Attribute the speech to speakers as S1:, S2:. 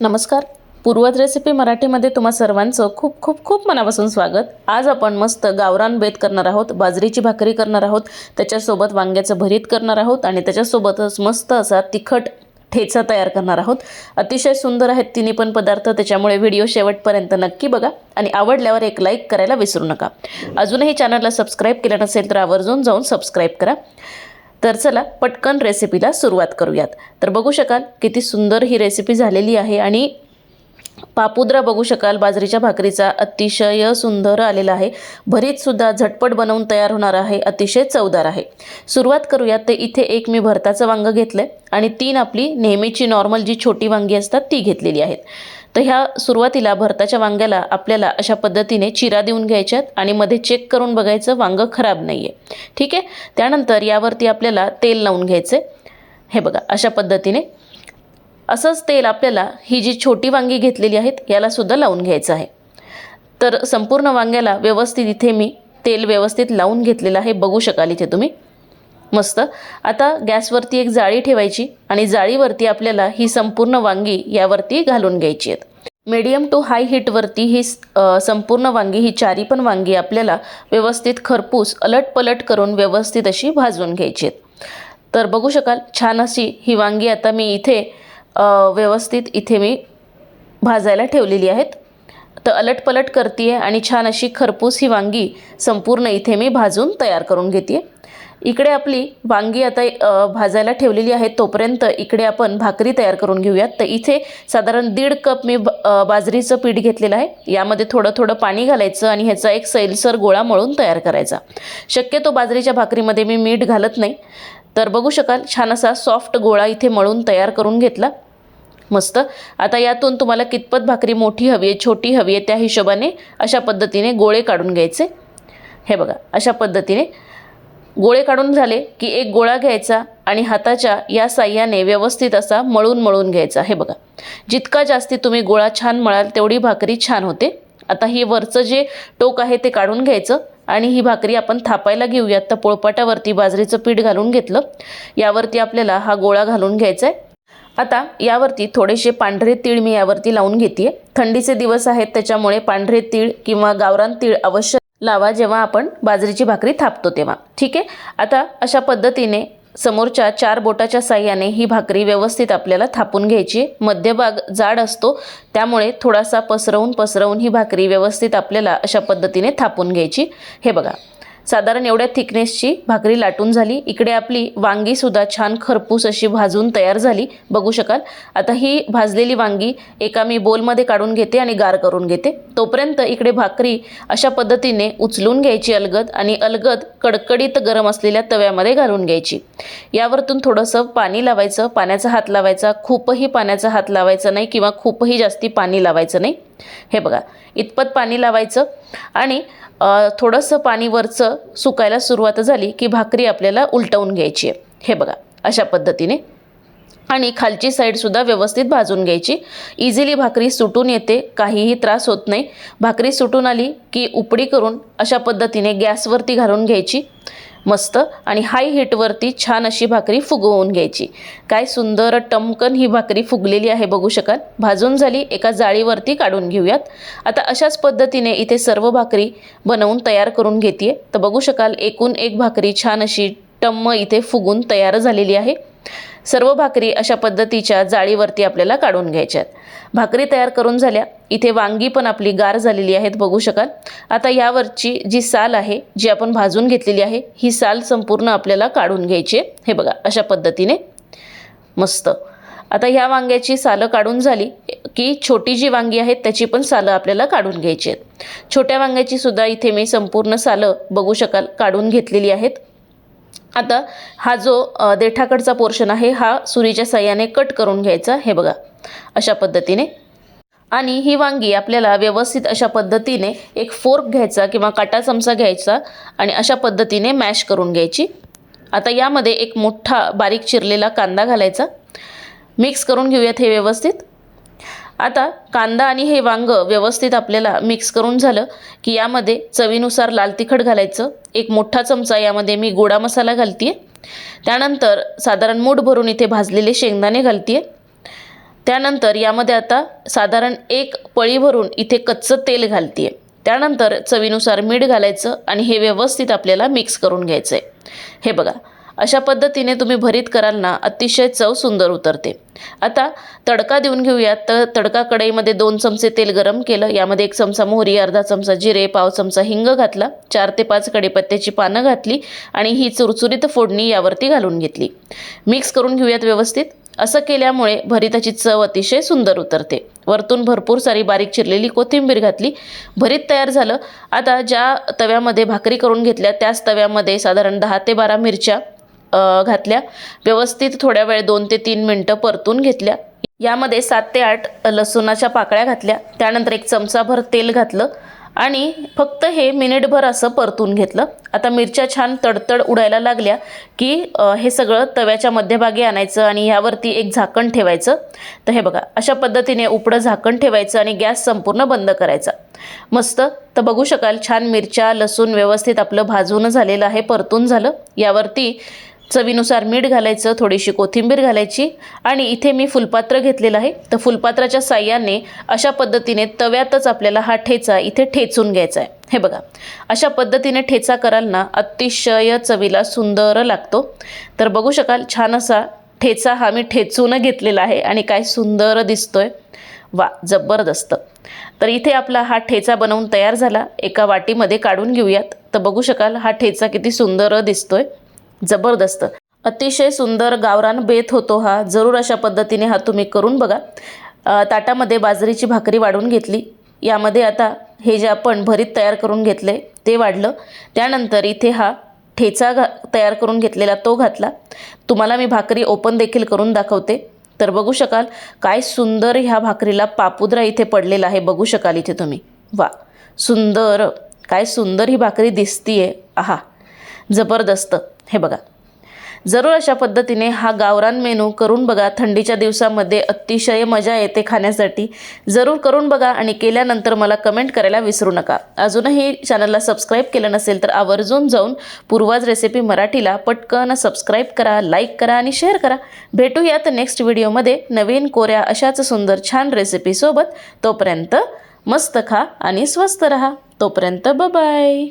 S1: नमस्कार. पूर्वज रेसिपी मराठीमध्ये तुम्हा सर्वांचं खूप खूप खूप मनापासून स्वागत. आज आपण मस्त गावरान बेत करणार आहोत बाजरीची भाकरी करणार आहोत त्याच्यासोबत वांग्याचं भरीत करणार आहोत आणि त्याच्यासोबतच मस्त असा तिखट ठेचा तयार करणार आहोत. अतिशय सुंदर आहेत तिन्ही पण पदार्थ त्याच्यामुळे व्हिडिओ शेवटपर्यंत नक्की बघा आणि आवडल्यावर एक लाईक करायला विसरू नका. अजूनही चॅनलला सबस्क्राईब केलं नसेल तर आवर्जून जाऊन सबस्क्राईब करा. तर चला पटकन रेसिपीला सुरुवात करूयात. तर बघू शकाल किती सुंदर ही रेसिपी झालेली आहे आणि पापुद्रा बघू शकाल बाजरीच्या भाकरीचा अतिशय सुंदर आलेला आहे. भरीतसुद्धा झटपट बनवून तयार होणार आहे अतिशय चवदार आहे. सुरुवात करूयात ते इथे एक मी भरताचं वांगं घेतलं आहे आणि तीन आपली नेहमीची नॉर्मल जी छोटी वांगी असतात ती घेतलेली आहेत. तर ह्या सुरुवातीला भरताच्या वांग्याला आपल्याला अशा पद्धतीने चिरा देऊन घ्यायच्यात आणि मध्ये चेक करून बघायचं वांगं खराब नाही आहे ठीक आहे? त्यानंतर यावरती आपल्याला तेल लावून घ्यायचं हे बघा अशा पद्धतीने असंच तेल आपल्याला ही जी छोटी वांगी घेतलेली आहेत यालासुद्धा लावून घ्यायचं आहे. तर संपूर्ण वांग्याला व्यवस्थित इथे मी तेल व्यवस्थित लावून घेतलेलं आहे. बघू शकाल इथे तुम्ही. मस्त. आता गॅसवरती एक जाळी ठेवायची आणि जाळीवरती आपल्याला ही संपूर्ण वांगी यावरती घालून घ्यायची आहेत. मीडियम टू हाय हीटवरती ही संपूर्ण वांगी ही चारी पण वांगी आपल्याला व्यवस्थित खरपूस अलटपलट करून व्यवस्थित अशी भाजून घ्यायची आहेत. तर बघू शकाल छान अशी ही वांगी आता मी इथे व्यवस्थित इथे मी भाजायला ठेवलेली आहेत. तर अलटपलट करते आणि छान अशी खरपूस ही वांगी संपूर्ण इथे मी भाजून तयार करून घेते इकडे आपली वांगी आता भाजायला ठेवलेली आहे तोपर्यंत इकडे आपण भाकरी तयार करून घेऊयात. तर इथे साधारण दीड कप मी ब- बाजरीचं पीठ घेतलेलं आहे. यामध्ये थोडं थोडं पाणी घालायचं आणि ह्याचा एक सैलसर गोळा मळून तयार करायचा. शक्यतो बाजरीच्या भाकरीमध्ये मी मीठ घालत नाही. तर बघू शकाल छान असा सॉफ्ट गोळा इथे मळून तयार करून घेतला. मस्त. आता यातून तुम्हाला कितपत भाकरी मोठी हवी आहे छोटी हवी आहे त्या हिशोबाने अशा पद्धतीने गोळे काढून घ्यायचे. हे बघा अशा पद्धतीने गोळे काढून झाले की एक गोळा घ्यायचा आणि हाताच्या या साह्याने व्यवस्थित असा मळून मळून घ्यायचा. हे बघा जितका जास्ती तुम्ही गोळा छान मळाल तेवढी भाकरी छान होते. आता हे वरचं जे टोक आहे ते काढून घ्यायचं आणि ही भाकरी आपण थापायला घेऊयात. तर पोळपाटावरती बाजरीचं पीठ घालून घेतलं. यावरती आपल्याला हा गोळा घालून घ्यायचा आहे. आता यावरती थोडेसे पांढरे तीळ मी यावरती लावून घेते थंडीचे दिवस आहेत त्याच्यामुळे पांढरे तीळ किंवा गावरान तीळ अवश्य लावा जेव्हा आपण बाजरीची भाकरी थापतो तेव्हा. ठीक आहे? आता अशा पद्धतीने समोरच्या चार बोटाच्या साह्याने ही भाकरी व्यवस्थित आपल्याला थापून घ्यायची मध्यभाग जाड असतो त्यामुळे थोडासा पसरवून पसरवून ही भाकरी व्यवस्थित आपल्याला अशा पद्धतीने थापून घ्यायची. हे बघा. साधारण एवढ्या थिकनेसची भाकरी लाटून झाली. इकडे आपली वांगीसुद्धा छान खरपूस अशी भाजून तयार झाली. बघू शकाल. आता ही भाजलेली वांगी एका मी बोलमध्ये काढून घेते आणि गार करून घेते. तोपर्यंत इकडे भाकरी अशा पद्धतीने उचलून घ्यायची अलगद आणि अलगद कडकडीत गरम असलेल्या तव्यामध्ये घालून घ्यायची. यावरतून थोडंसं पाणी लावायचं. पाण्याचा हात लावायचा. खूपही पाण्याचा हात लावायचा नाही किंवा खूपही जास्ती पाणी लावायचं नाही. हे बघा इतपत पाणी लावायचं आणि थोडंसं पाणी वरचं सुकायला सुरुवात झाली की भाकरी आपल्याला उलटवून घ्यायची आहे. हे बघा अशा पद्धतीने. आणि खालची साईडसुद्धा व्यवस्थित भाजून घ्यायची. इझिली भाकरी सुटून येते काहीही त्रास होत नाही. भाकरी सुटून आली की उपडी करून अशा पद्धतीने गॅसवरती घालून घ्यायची. मस्त आणि हाय हीटवरती छान अशी भाकरी फुगवून घ्यायची. काय सुंदर टमकन ही भाकरी फुगलेली आहे बघू शकाल. भाजून झाली एका जाळीवरती काढून घेऊयात. आता अशाच पद्धतीने इथे सर्व भाकरी बनवून तयार करून घेते तर बघू शकाल एकूण एक भाकरी छान अशी टम्म इथे फुगून तयार झालेली आहे. सर्व भाकरी अशा पद्धतीच्या जाळीवरती आपल्याला काढून घ्यायच्या आहेत भाकरी तयार करून झाल्या. इथे वांगी पण आपली गार झालेली आहेत बघू शकाल. आता यावरची जी साल आहे जी आपण भाजून घेतलेली आहे ही साल संपूर्ण आपल्याला काढून घ्यायची आहे. हे बघा अशा पद्धतीने. मस्त. आता ह्या वांग्याची सालं काढून झाली की छोटी जी वांगी आहेत त्याची पण सालं आपल्याला काढून घ्यायची आहेत. छोट्या वांग्याची सुद्धा इथे मी संपूर्ण सालं बघू शकाल काढून घेतलेली आहेत. आता हा जो देठाकडचा पोर्शन आहे हा सुरीच्या सहाय्याने कट करून घ्यायचा. हे बघा अशा पद्धतीने. आणि ही वांगी आपल्याला व्यवस्थित अशा पद्धतीने एक फोर्क घ्यायचा किंवा काटा चमचा घ्यायचा आणि अशा पद्धतीने मॅश करून घ्यायची. आता यामध्ये एक मोठा बारीक चिरलेला कांदा घालायचा. मिक्स करून घेऊयात हे व्यवस्थित. आता कांदा आणि हे वांग व्यवस्थित आपल्याला मिक्स करून झालं की यामध्ये चवीनुसार लाल तिखट घालायचं. एक मोठा चमचा यामध्ये मी गोडा मसाला घालते त्यानंतर साधारण मूठ भरून इथे भाजलेले शेंगदाणे घालते त्यानंतर यामध्ये आता साधारण एक पळी भरून इथे कच्चं तेल घालते त्यानंतर चवीनुसार मीठ घालायचं आणि हे व्यवस्थित आपल्याला मिक्स करून घ्यायचं आहे हे बघा. अशा पद्धतीने तुम्ही भरीत कराल ना अतिशय चव सुंदर उतरते. आता तडका देऊन घेऊयात. तर तडका कढईमध्ये दोन चमचे तेल गरम केलं. यामध्ये एक चमचा मोहरी अर्धा चमचा जिरे पाव चमचा हिंग घातला. चार ते पाच कडीपत्त्याची पानं घातली आणि ही चुरचुरीत फोडणी यावरती घालून घेतली. मिक्स करून घेऊयात व्यवस्थित. असं केल्यामुळे भरिताची चव अतिशय सुंदर उतरते. वरतून भरपूर सारी बारीक चिरलेली कोथिंबीर घातली. भरीत तयार झालं. आता ज्या तव्यामध्ये भाकरी करून घेतल्या त्याच तव्यामध्ये साधारण दहा ते बारा मिरच्या घातल्या. व्यवस्थित थोड्या वेळ दोन ते तीन मिनटं परतून घेतल्या. यामध्ये सात ते आठ लसूणाच्या पाकळ्या घातल्या. त्यानंतर एक चमचाभर तेल घातलं आणि फक्त हे मिनिटभर असं परतून घेतलं. आता मिरच्या छान तडतड उडायला लागल्या की हे सगळं तव्याच्या मध्यभागी आणायचं आणि ह्यावरती एक झाकण ठेवायचं. तर हे बघा अशा पद्धतीने उपडं झाकण ठेवायचं आणि गॅस संपूर्ण बंद करायचा. मस्त. तर बघू शकाल छान मिरच्या लसूण व्यवस्थित आपलं भाजून झालेलं आहे परतून झालं. यावरती चवीनुसार मीठ घालायचं थोडीशी कोथिंबीर घालायची आणि इथे मी फुलपात्र घेतलेलं आहे. तर फुलपात्राच्या साह्याने अशा पद्धतीने तव्यातच आपल्याला हा ठेचा इथे ठेचून घ्यायचा आहे. हे बघा अशा पद्धतीने ठेचा कराल ना अतिशय चवीला सुंदर लागतो. तर बघू शकाल छान असा ठेचा हा मी ठेचून घेतलेला आहे आणि काय सुंदर दिसतोय. वा जबरदस्त. तर इथे आपला हा ठेचा बनवून तयार झाला. एका वाटीमध्ये काढून घेऊयात. तर बघू शकाल हा ठेचा किती सुंदर दिसतोय. जबरदस्त. अतिशय सुंदर गावरान बेत होतो हा. जरूर अशा पद्धतीने हा तुम्ही करून बघा. ताटामध्ये बाजरीची भाकरी वाढून घेतली. यामध्ये आता हे जे आपण भरीत तयार करून घेतले ते वाढलं. त्यानंतर इथे हा ठेचा घा तयार करून घेतलेला तो घातला. तुम्हाला मी भाकरी ओपन देखील करून दाखवते. तर बघू शकाल काय सुंदर ह्या भाकरीला पापुद्रा इथे पडलेला आहे. बघू शकाल इथे तुम्ही. वा सुंदर. काय सुंदर ही भाकरी दिसतीये. आहा. जबरदस्त. हे बघा. जरूर अशा पद्धतीने हा गावरान मेनू करून बघा. थंडीच्या दिवसामध्ये अतिशय मजा येते खाण्यासाठी. जरूर करून बघा आणि केल्यानंतर मला कमेंट करायला विसरू नका. अजूनही चॅनलला सबस्क्राईब केलं नसेल तर आवर्जून जाऊन पूर्वाज रेसिपी मराठीला पटकन सबस्क्राईब करा लाईक करा आणि शेअर करा. भेटूयात नेक्स्ट व्हिडिओमध्ये नवीन कोऱ्या अशाच सुंदर छान रेसिपीसोबत तोपर्यंत मस्त खा आणि स्वस्त रहा. तोपर्यंत बाय